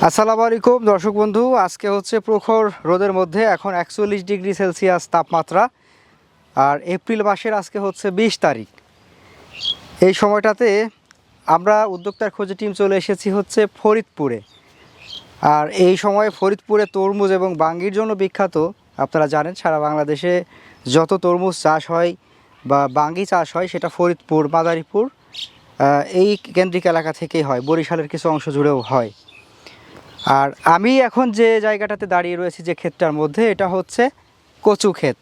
আসসালামু আলাইকুম, দর্শক বন্ধু। আজকে হচ্ছে প্রখর রোদের মধ্যে এখন একচল্লিশ ডিগ্রি সেলসিয়াস তাপমাত্রা। আর এপ্রিল মাসের আজকে হচ্ছে বিশ তারিখ। এই সময়টাতে আমরা উদ্যোক্তার খোঁজে টিম চলে এসেছি হচ্ছে ফরিদপুরে। আর এই সময়ে ফরিদপুরে তরমুজ এবং বাঙ্গির জন্য বিখ্যাত। আপনারা জানেন, সারা বাংলাদেশে যত তরমুজ চাষ হয় বা বাঙ্গি চাষ হয়, সেটা ফরিদপুর, মাদারীপুর এই কেন্দ্রিক এলাকা থেকেই হয়। বরিশালের কিছু অংশ জুড়েও হয়। আর আমি এখন যে জায়গাটাতে দাঁড়িয়ে রয়েছি যে ক্ষেতটার মধ্যে, এটা হচ্ছে কচু ক্ষেত।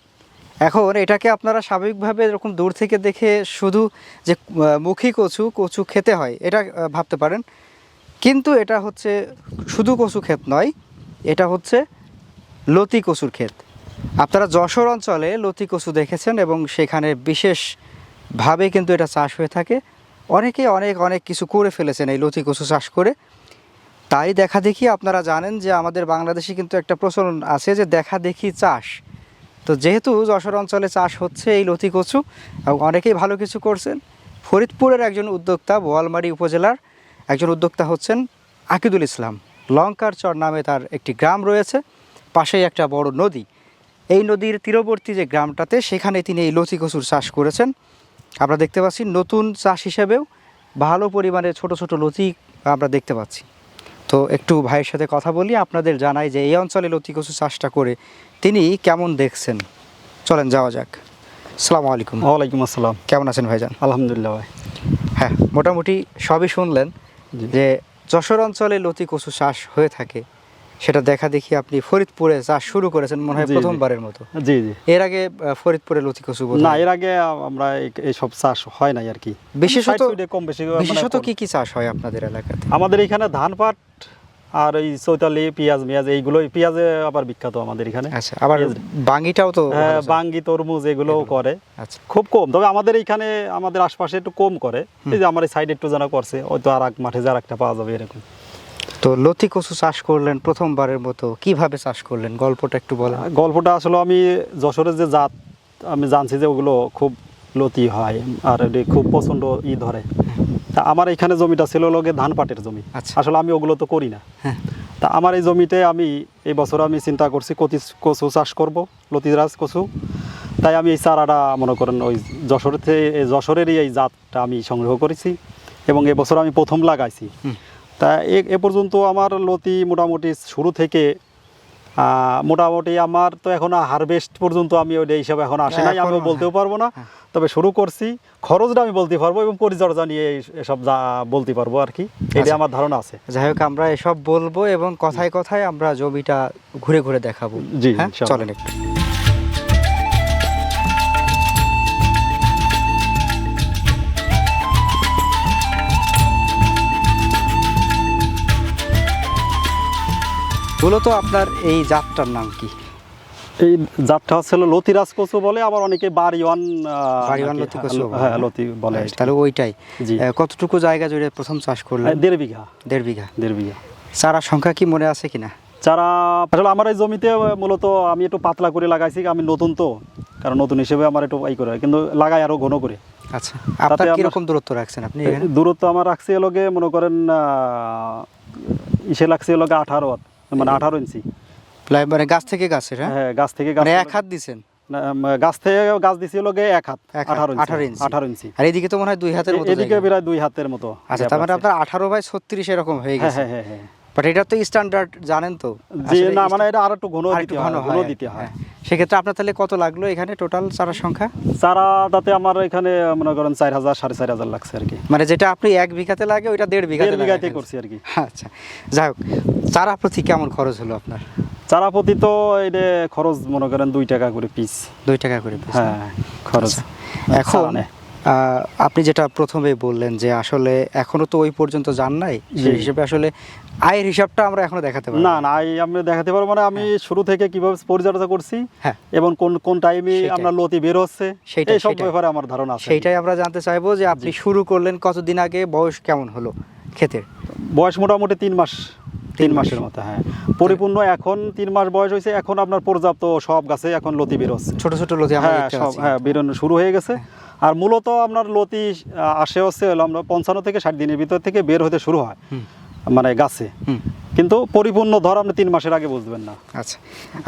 এখন এটাকে আপনারা স্বাভাবিকভাবে এরকম দূর থেকে দেখে শুধু যে মুখী কচু কচু খেতে হয়, এটা ভাবতে পারেন। কিন্তু এটা হচ্ছে শুধু কচু ক্ষেত নয়, এটা হচ্ছে লতি কচুর ক্ষেত। আপনারা যশোর অঞ্চলে লতি কচু দেখেছেন এবং সেখানে বিশেষভাবে কিন্তু এটা চাষ হয়ে থাকে। অনেকে অনেক অনেক কিছু করে ফেলেছেন এই লতি কচু চাষ করে। তাই দেখা দেখি আপনারা জানেন যে আমাদের বাংলাদেশে কিন্তু একটা প্রচলন আছে যে দেখা দেখি চাষ। তো যেহেতু যশোর অঞ্চলে চাষ হচ্ছে এই লতি কচু অনেকেই ভালো কিছু করছেন। ফরিদপুরের একজন উদ্যোক্তা বোয়ালমারী উপজেলার একজন উদ্যোক্তা হচ্ছেন আকিদুল ইসলাম। লঙ্কার চর নামে তার একটি গ্রাম রয়েছে, পাশেই একটা বড় নদী। এই নদীর তীরবর্তী যে গ্রামটাতে সেখানে তিনি এই লতি কচুর চাষ করেছেন। আমরা দেখতে পাচ্ছি নতুন চাষ হিসেবেও ভালো পরিমাণে ছোট ছোট লতি আমরা দেখতে পাচ্ছি। তো একটু ভাইয়ের সাথে কথা বলি আপনাদের জানাই যে এই অঞ্চলে লতি কচু চাষটা করে তিনি কেমন দেখছেন? চলেন যাওয়া যাক। সালাম আলাইকুম। ওয়ালাইকুম আসসালাম। কেমন আছেন ভাইজান? আলহামদুলিল্লাহ ভাই। হ্যাঁ মোটামুটি সবই শুনলেন যে যশোর অঞ্চলে লতি কচু চাষ হয়ে থাকে। সেটা দেখা দেখি আপনি ফরিদপুরে চাষ শুরু করেছেন মনে হয়। প্রথমবারের মতো। জি জি। এর আগে ফরিদপুরে লতি কচু না এর আগে আমরা এই- এইসব চাষ হয় নাই আর কি। বিশেষত কম বেশি মানে বিশেষত কি কি চাষ হয় আপনাদের এলাকাতে? আমাদের এখানে ধান পাট আর এই চৈতালি পেঁয়াজ মেয়াজ এইগুলো পেঁয়াজে আবার বিখ্যাত আমাদের এখানে। আচ্ছা আবার বাঙ্গিটাও তো হ্যাঁ বাঙ্গি তরমুজ এগুলোও করে। আচ্ছা। খুব কম তবে আমাদের এইখানে আমাদের আশপাশে একটু কম করে। এই যে আমার এই সাইডে একটু জানা করছে হয়তো আর এক মাঠে যার একটা পাওয়া যাবে এরকম। তো লতি কচু চাষ করলেন প্রথমবারের মতো কীভাবে চাষ করলেন? গল্পটা একটু বলেন। গল্পটা আসলে আমি যশোরের যে জাত আমি জানছি যে ওগুলো খুব লতি হয় আর এটি খুব প্রচণ্ড ই ধরে। তা আমার এখানে জমিটা ছিল লোকে ধান পাটের জমি। আচ্ছা। আসলে আমি ওগুলো তো করি না। হ্যাঁ। তা আমার এই জমিতে আমি এই বছর আমি চিন্তা করছি কতি কচু চাষ করব লতিরাজ কচু। তাই আমি এই চারাটা মনে করেন ওই যশোরের থেকে যশোরেরই এই জাতটা আমি সংগ্রহ করেছি। এবং এবছর আমি প্রথম লাগাইছি। তা এ- পর্যন্ত আমার লতি মোটামুটি শুরু থেকে মোটামুটি আমার তো এখন হারভেস্ট পর্যন্ত আমি ওই হিসাবে এখন আসে নাই আমি বলতেও পারব না। হ্যাঁ। তবে শুরু করছি খরচটা আমি বলতে পারব এবং পরিচর্যা নিয়ে এসব যা বলতে পারব আর কি। এটা আচ্ছা। আমার ধারণা আছে। যাই হোক আমরা এসব বলব এবং কথায় কথায় আমরা জমিটা ঘুরে ঘুরে দেখাবো। জি, হ্যাঁ? চলেন একটু। মূলত আপনার এই জাতটার নাম কি? এই জাতটা হচ্ছিল লতিরাজ কচু বলে আবার অনেকে বাড়িওয়ান বাড়িওয়ান লতি কচু। বলে, হ্যাঁ হ্যাঁ? লতি বলে তাহলে ওইটাই। কতটুকু জায়গা জুড়ে প্রথম চাষ করলেন? হ্যাঁ, দেড় বিঘা। দেড় বিঘা। দেড় বিঘা। চারা সংখ্যা কি মনে আছে কিনা? চারা আসলে আমার এই জমিতে মূলত আমি একটু পাতলা করে লাগাইছি আমি নতুন তো কারণ নতুন হিসেবে আমার একটু ই করে কিন্তু লাগাই আরও ঘন করে। আচ্ছা আপনার আমরা- কীরকম দূরত্ব রাখছেন আপনি দূরত্ব আমার রাখছি এলোকে মনে করেন ইসে লাগছে এলোকে আঠারো হাত, মানে আঠারো ইঞ্চি মানে গাছ থেকে গাছের হ্যাঁ গাছ থেকে গাছ মানে এক হাত দিছেন? গাছ থেকে গাছ দিছিল গে এক হাত আঠারো আঠারো ইঞ্চি। আঠারো ইঞ্চি আর এদিকে তো মনে হয় দুই হাতের মতো এদিকে প্রায় দুই হাতের মতো আচ্ছা তার মানে আপনার আঠারো বাই ছত্রিশ এরকম হয়ে হ্যাঁ গেছে। হ্যাঁ হ্যাঁ হ্যাঁ। বাট এটা তো স্ট্যান্ডার্ড জানেন তো? না মানে এটা আর একটু ঘন দিতে হয় ঘন ঘন দিতে হয়। হ্যাঁ। সেক্ষেত্রে আপনার তাহলে কত লাগল এখানে টোটাল চারা সংখ্যা? চারা তাতে আমার এখানে মনে করেন চার হাজার সাড়ে চার হাজার লাগছে আর কি। মানে যেটা আপনি এক বিঘাতে লাগে ওইটা দেড় বিঘা দেড় বিঘাতে করছি আর কি। আচ্ছা যাই হোক চারা প্রতি কেমন খরচ হলো আপনার? চারা প্রতি তো এটা খরচ মনে করেন দুই টাকা করে পিস দুই টাকা করে পিস হ্যাঁ খরচ আচ্ছা। এখন আপনি যেটা প্রথমে বললেন যে আসলে এখনও তো ওই পর্যন্ত যান নাই সেই হিসেবে আসলে আয়ের হিসাবটা আমরা এখনও দেখাতে পারি না না। এই আমি দেখাতে পারব মানে আমি শুরু থেকে কীভাবে পরিচর্যা করছি হ্যাঁ। এবং কোন কোন টাইমে আমরা লতি বের হচ্ছে এই সব ব্যাপারে আমার ধারণা আছে। সেইটাই আমরা জানতে চাইব যে আপনি শুরু করলেন কতদিন আগে বয়স কেমন হলো ক্ষেতের? বয়স মোটামুটি তিন মাস তিন মাসের মতো হ্যাঁ। পরিপূর্ণ এখন তিন মাস বয়স হয়েছে এখন আপনার পর্যাপ্ত সব গাছে এখন লতি বের হচ্ছে। ছোট ছোট লতি হ্যাঁ সব হ্যাঁ বেরোনো শুরু হয়ে গেছে। আর মূলত আপনার লতি আসে হচ্ছে হলো আমরা পঞ্চান্ন থেকে ষাট দিনের ভিতর থেকে বের হতে শুরু হয় মানে গাছে। কিন্তু পরিপূর্ণ ধর আপনি তিন মাসের আগে বুঝবেন না। আচ্ছা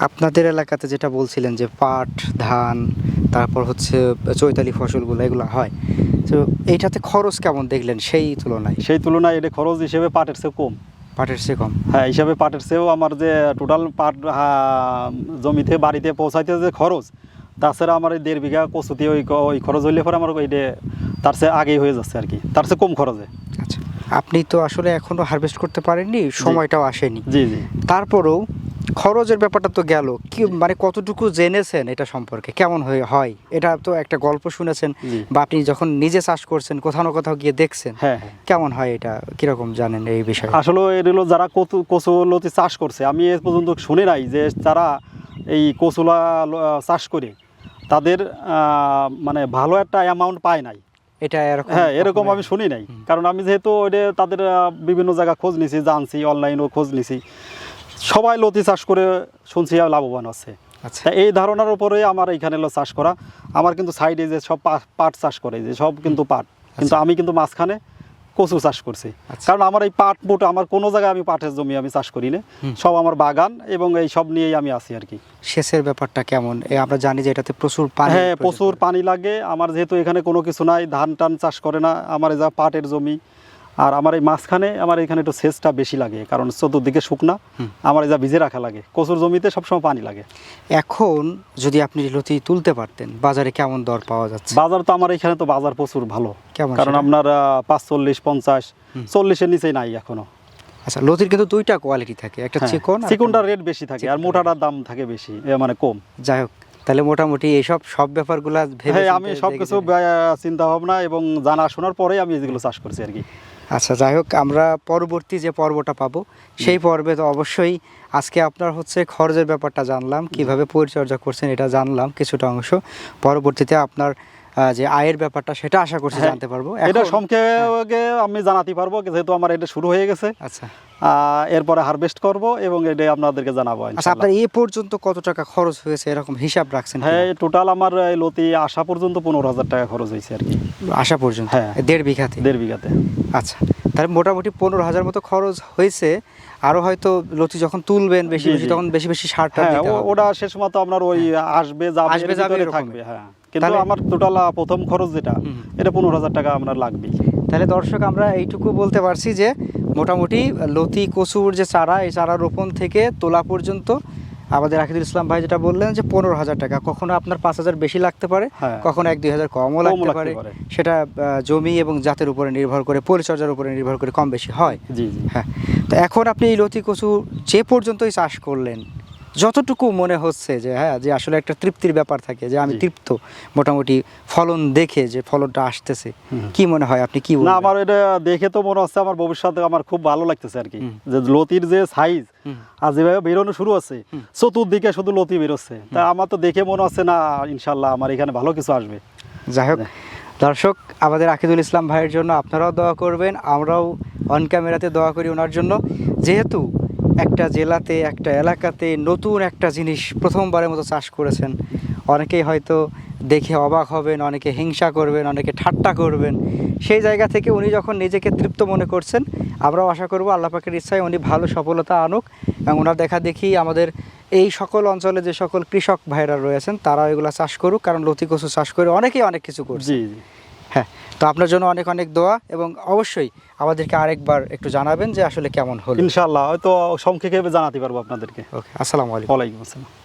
আপনাদের এলাকাতে যেটা বলছিলেন যে পাট ধান তারপর হচ্ছে চৈতালি ফসলগুলো এগুলো হয় তো এইটাতে খরচ কেমন দেখলেন সেই তুলনায়? সেই তুলনায় এটা খরচ হিসেবে পাটের চেয়ে কম। পাটের চেয়ে কম? হ্যাঁ হিসাবে পাটের চেয়েও আমার যে টোটাল পাট জমিতে বাড়িতে পৌঁছাইতে যে খরচ তাছাড়া আমার এই দেড় বিঘা কচুতে ওই ওই খরচ হইলে পরে আমার তার চেয়ে আগেই হয়ে যাচ্ছে আর কি। তার চেয়ে কম খরচে। আচ্ছা আপনি তো আসলে এখনও হারভেস্ট করতে পারেননি সময়টাও আসেনি। জি জি। তারপরেও খরচের ব্যাপারটা তো গেল। কি মানে কতটুকু জেনেছেন এটা সম্পর্কে? কেমন হয়ে হয়? এটা তো একটা গল্প শুনেছেন বা আপনি যখন নিজে চাষ করছেন কোথাও না কোথাও গিয়ে দেখছেন। হ্যাঁ হ্যাঁ। কেমন হয় এটা? কীরকম জানেন এই বিষয়ে? আসলে এগুলো যারা কচু কচুলতি চাষ করছে আমি এ পর্যন্ত শুনে নাই যে তারা এই কচুলা চাষ করে তাদের মানে ভালো একটা অ্যামাউন্ট পায় নাই। এটা এরকম হ্যাঁ এরকম আমি শুনি নাই। কারণ আমি যেহেতু ওইটা তাদের বিভিন্ন জায়গা খোঁজ নিছি জানছি অনলাইনেও খোঁজ নিছি। সবাই লতি চাষ করে শুনছি আর লাভবান আছে। আচ্ছা। এই ধারণার উপরে আমার এখানে হলো চাষ করা। আমার কিন্তু সাইডে যে সব পাট চাষ করে যে সব কিন্তু পাট। কিন্তু আমি কিন্তু মাঝখানে কচু চাষ করছি। আচ্ছা। কারণ আমার এই পাট বুট আমার কোনো জায়গায় আমি পাটের জমি আমি চাষ করি না। সব আমার বাগান এবং এই সব নিয়েই আমি আছি আর কি। সেচের ব্যাপারটা কেমন? আমরা জানি যে এটাতে প্রচুর পানি হ্যাঁ প্রচুর পানি লাগে। আমার যেহেতু এখানে কোনো কিছু নাই ধান টান চাষ করে না আমার এই যা পাটের জমি আর আমার এই মাঝখানে আমার এখানে একটু সেচটা বেশি লাগে কারণ চতুর্দিকে শুকনা আমার যা ভিজে রাখা লাগে। কচুর জমিতে সবসময় পানি লাগে। এখন যদি আপনি লতি তুলতে পারতেন বাজারে কেমন দর পাওয়া যাচ্ছে? বাজার তো আমার এখানে তো বাজার প্রচুর ভালো। কেমন কারণ? আপনার পাঁচচল্লিশ পঞ্চাশ চল্লিশের নিচেই নাই এখনও। আচ্ছা লতির কিন্তু দুইটা কোয়ালিটি থাকে একটা হ্যাঁ, চিকন আর চিকনটার রেট বেশি থাকে আর মোটাটার দাম থাকে বেশি মানে কম। যাই হোক তাহলে মোটামুটি এইসব সব ব্যাপারগুলা ভেবে হ্যাঁ আমি সবকিছু দেখেছেন। চিন্তা ভাবনা এবং জানা শোনার পরেই আমি এগুলো চাষ করছি আর কি। আচ্ছা যাই হোক আমরা পরবর্তী যে পর্বটা পাবো সেই পর্বে তো অবশ্যই আজকে আপনার হচ্ছে খরচের ব্যাপারটা জানলাম কীভাবে পরিচর্যা করছেন এটা জানলাম কিছুটা অংশ। পরবর্তীতে আপনার যে আয়ের ব্যাপারটা সেটা আশা করছি হ্যাঁ, জানতে পারব। এটা সংক্ষেপে আমি জানাতে পারব যেহেতু আমার এটা শুরু হয়ে গেছে। আচ্ছা। এরপরে হারভেস্ট করব এবং এটা আপনাদেরকে জানাব আচ্ছা আপনার এ পর্যন্ত কত টাকা খরচ হয়েছে? এরকম হিসাব রাখছেন হ্যাঁ টোটাল আমার এই লতি আসা পর্যন্ত পনেরো হাজার টাকা খরচ হয়েছে আর কি। আসা পর্যন্ত? হ্যাঁ। দেড় বিঘাতে? দেড় বিঘাতে। আচ্ছা। তাহলে মোটামুটি পনেরো হাজার মতো খরচ হয়েছে। আরও হয়তো লতি যখন তুলবেন বেশি বেশি তখন বেশি বেশি সারটা হ্যাঁ দিতে হবে। ওটা শেষ মতো আপনার ওই আসবে যাবে আসবে যাবে থাকবে হ্যাঁ। কিন্তু আমার টোটাল প্রথম খরচ যেটা এটা পনেরো হাজার টাকা আপনার লাগবে। তাহলে দর্শক আমরা এইটুকু বলতে পারছি যে মোটামুটি লতি কচুর যে চারা এই চারা রোপণ থেকে তোলা পর্যন্ত আমাদের রাকিদুল ইসলাম ভাই যেটা বললেন যে পনেরো হাজার টাকা কখনো আপনার পাঁচ হাজার বেশি লাগতে পারে হ্যাঁ। কখনো এক দুই হাজার কমও লাগতে পারে। সেটা আহ, জমি এবং জাতের উপরে নির্ভর করে পরিচর্যার উপরে নির্ভর করে কম বেশি হয় জি জি হ্যাঁ তো এখন আপনি এই লতি কচু যে পর্যন্তই চাষ করলেন যতটুকু মনে হচ্ছে যে হ্যাঁ যে আসলে একটা তৃপ্তির ব্যাপার থাকে যে আমি তৃপ্ত মোটামুটি ফলন দেখে যে ফলনটা আসতেছে কি মনে হয় আপনি কি না আমার এটা দেখে তো মনে হচ্ছে আমার ভবিষ্যতে আমার খুব ভালো লাগতেছে আর কি যে লতির যে সাইজ আর যেভাবে বেরোনো শুরু হুম। চতুর্দিকে শুধু লতি বেরোচ্ছে। তা আমার তো দেখে মনে হচ্ছে না ইনশাল্লাহ আমার এখানে ভালো কিছু আসবে। যাই হোক দর্শক আমাদের আকিদুল ইসলাম ভাইয়ের জন্য আপনারাও দোয়া করবেন আমরাও অন ক্যামেরাতে দোয়া করি ওনার জন্য। যেহেতু একটা জেলাতে একটা এলাকাতে নতুন একটা জিনিস প্রথমবারের মতো চাষ করেছেন। অনেকেই হয়তো দেখে অবাক হবেন অনেকে হিংসা করবেন অনেকে ঠাট্টা করবেন। সেই জায়গা থেকে উনি যখন নিজেকে তৃপ্ত মনে করছেন আমরাও আশা করব আল্লাহ পাকের ইচ্ছায় উনি ভালো সফলতা আনুক এবং ওনার দেখা দেখি আমাদের এই সকল অঞ্চলে যে সকল কৃষক ভাইরা রয়েছেন তারা এগুলো চাষ করুক কারণ লতি কচু চাষ করে অনেকেই অনেক কিছু করছে। হ্যাঁ। তো আপনার জন্য অনেক অনেক দোয়া এবং অবশ্যই আমাদেরকে আরেকবার একটু জানাবেন যে আসলে কেমন হলো। ইনশাল্লাহ হয়তো সংক্ষেপে জানাতে পারব আপনাদেরকে। ওকে আসসালামু আলাইকুম। ওয়ালাইকুম আসসালাম।